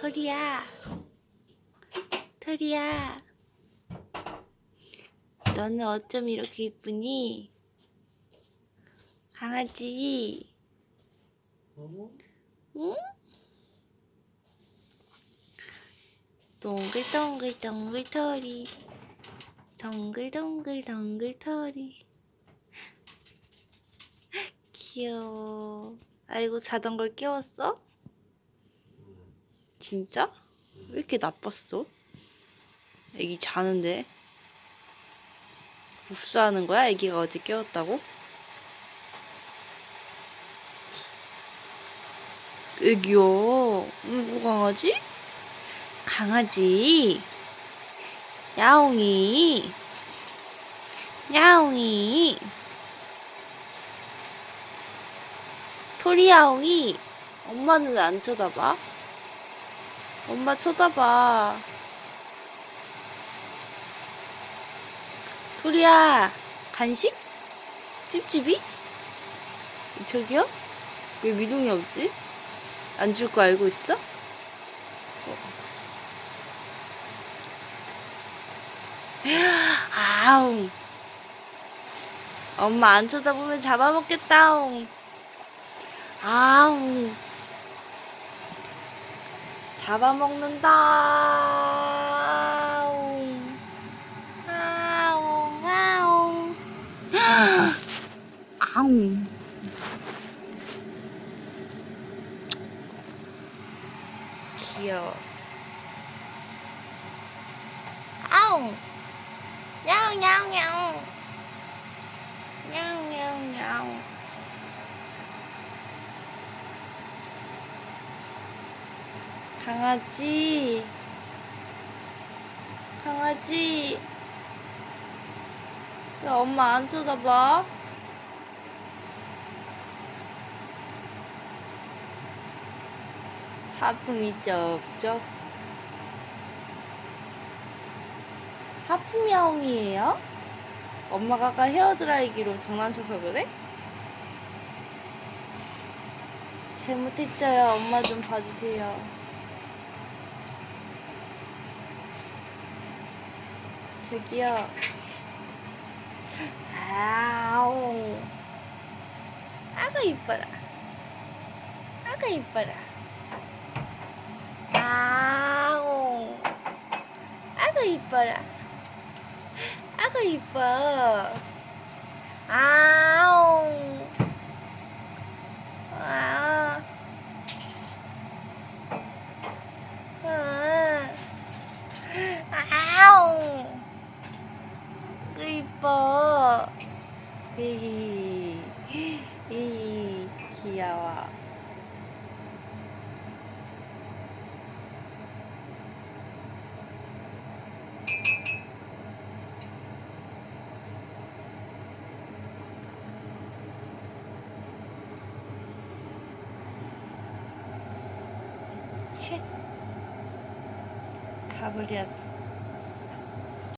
토리야. 토리야. 너는 어쩜 이렇게 이쁘니? 강아지. 응? 동글동글 동글 털이. 동글동글 동글 털이. 귀여워. 아이고 자던 걸 깨웠어? 진짜? 왜 이렇게 나빴어? 애기 자는데 복수하는 거야? 애기가 어제 깨웠다고? 애기요 누구 강아지? 강아지 야옹이 야옹이 토리야옹이 엄마는 왜안 쳐다봐? 엄마 쳐다봐. 토리야, 간식? 찝찝이? 저기요? 왜 미동이 없지? 안 줄 거 알고 있어? 어. 아웅. 엄마 안 쳐다보면 잡아먹겠다옹. 아웅. 잡아먹는다. 아웅, 아웅, 아웅. 아웅. 귀여워. 아웅. 야옹, 야옹, 야옹. 야옹, 야옹, 야옹. 강아지. 강아지. 야 엄마 안 쳐다봐? 하품 있죠 없죠 하품 야옹이에요? 엄마가 아까 헤어드라이기로 장난쳐서 그래? 잘못했죠요. 엄마 좀 봐주세요 저기요. 아우. 아가 이뻐라. 아가 이뻐라. 아우. 아가 이뻐라. 아가 이뻐. 아우. 아. 아. 아우. 그 이뻐. 이, 이 귀여워. 쳇. 가버렸.